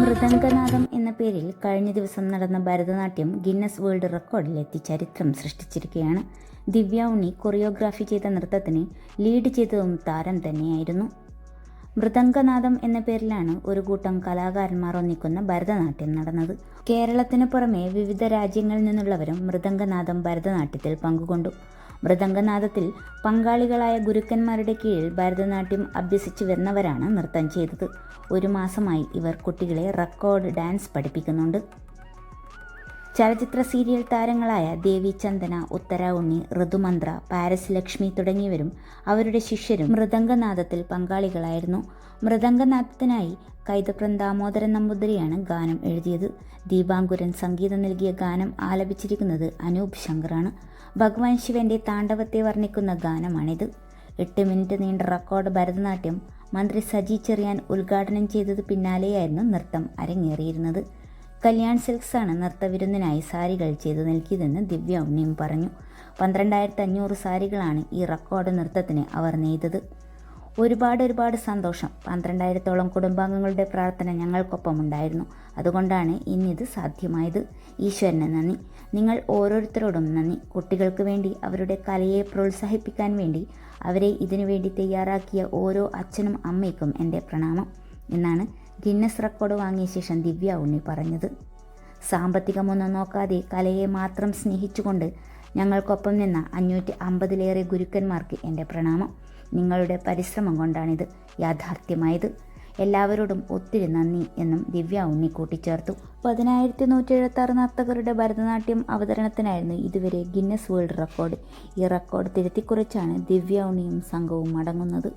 മൃദംഗനാഥം എന്ന പേരിൽ കഴിഞ്ഞ ദിവസം നടന്ന ഭരതനാട്യം ഗിന്നസ് വേൾഡ് റെക്കോർഡിലെത്തി ചരിത്രം സൃഷ്ടിച്ചിരിക്കുകയാണ്. ദിവ്യ ഉണ്ണി കൊറിയോഗ്രാഫി ചെയ്ത നൃത്തത്തിന് ലീഡ് ചെയ്തതും താരം തന്നെയായിരുന്നു. മൃദംഗനാഥം എന്ന പേരിലാണ് ഒരു കൂട്ടം കലാകാരന്മാർ ഒന്നിക്കുന്ന ഭരതനാട്യം നടന്നത്. കേരളത്തിന് പുറമെ വിവിധ രാജ്യങ്ങളിൽ നിന്നുള്ളവരും മൃദംഗനാഥം ഭരതനാട്യത്തിൽ പങ്കുകൊണ്ടു. മൃദംഗനാഥത്തിൽ പങ്കാളികളായ ഗുരുക്കന്മാരുടെ കീഴിൽ ഭരതനാട്യം അഭ്യസിച്ചു വരുന്നവരാണ് നൃത്തം ചെയ്തത്. ഒരു മാസമായി ഇവർ കുട്ടികളെ റെക്കോർഡ് ഡാൻസ് പഠിപ്പിക്കുന്നുണ്ട്. ചലച്ചിത്ര സീരിയൽ താരങ്ങളായ ദേവി ചന്ദന ഉത്തര ഉണ്ണി ഋതുമന്ത്ര പാരസ് ലക്ഷ്മി തുടങ്ങിയവരും അവരുടെ ശിഷ്യരും മൃദംഗനാഥത്തിൽ പങ്കാളികളായിരുന്നു. മൃദംഗനാഥത്തിനായി കൈതപ്രം ദാമോദരൻ നമ്പൂതിരിയാണ് ഗാനം എഴുതിയത്. ദീപാങ്കുരൻ സംഗീതം നൽകിയ ഗാനം ആലപിച്ചിരിക്കുന്നത് അനൂപ് ശങ്കറാണ്. ഭഗവാൻ ശിവന്റെ താണ്ഡവത്തെ വർണിക്കുന്ന ഗാനമാണിത്. എട്ട് മിനിറ്റ് നീണ്ട റെക്കോർഡ് ഭരതനാട്യം മന്ത്രി സജി ചെറിയാൻ ഉദ്ഘാടനം ചെയ്തത് പിന്നാലെയായിരുന്നു നൃത്തം അരങ്ങേറിയിരുന്നത്. കല്യാൺ സിൽക്സാണ് നൃത്തവിരുന്നിനായി സാരികൾ ചെയ്തു നൽകിയതെന്ന് ദിവ്യ ഉണ്ണിയും പറഞ്ഞു. പന്ത്രണ്ടായിരത്തി അഞ്ഞൂറ് സാരികളാണ് ഈ റെക്കോർഡ് നൃത്തത്തിന് അവർ നെയ്തത്. ഒരുപാട് ഒരുപാട് സന്തോഷം. പന്ത്രണ്ടായിരത്തോളം കുടുംബാംഗങ്ങളുടെ പ്രാർത്ഥന ഞങ്ങൾക്കൊപ്പം ഉണ്ടായിരുന്നു. അതുകൊണ്ടാണ് ഇന്നിത് സാധ്യമായത്. ഈശ്വരന് നന്ദി. നിങ്ങൾ ഓരോരുത്തരോടും നന്ദി. കുട്ടികൾക്ക് വേണ്ടി അവരുടെ കലയെ പ്രോത്സാഹിപ്പിക്കാൻ വേണ്ടി അവരെ ഇതിനു വേണ്ടി തയ്യാറാക്കിയ ഓരോ അച്ഛനും അമ്മയ്ക്കും എന്റെ പ്രണാമം എന്നാണ് ഗിന്നസ് റെക്കോർഡ് വാങ്ങിയ ശേഷം ദിവ്യ ഉണ്ണി പറഞ്ഞത് സാമ്പത്തികമൊന്നും നോക്കാതെ കലയെ മാത്രം സ്നേഹിച്ചുകൊണ്ട് ഞങ്ങൾക്കൊപ്പം നിന്ന അഞ്ഞൂറ്റി അമ്പതിലേറെ ഗുരുക്കന്മാർക്ക് എന്റെ പ്രണാമം. നിങ്ങളുടെ പരിശ്രമം കൊണ്ടാണിത് യാഥാർത്ഥ്യമായത്. എല്ലാവരോടും ഒത്തിരി നന്ദി എന്നും ദിവ്യ ഉണ്ണി കൂട്ടിച്ചേർത്തു. പതിനായിരത്തി നൂറ്റി എഴുപത്താറ് നർത്തകരുടെ ഭരതനാട്യം അവതരണത്തിനായിരുന്നു ഇതുവരെ ഗിന്നസ് വേൾഡ് റെക്കോർഡ്. ഈ റെക്കോർഡ് തിരുത്തിക്കുറിച്ചാണ് ദിവ്യ ഉണ്ണിയും സംഘവും മടങ്ങുന്നത്.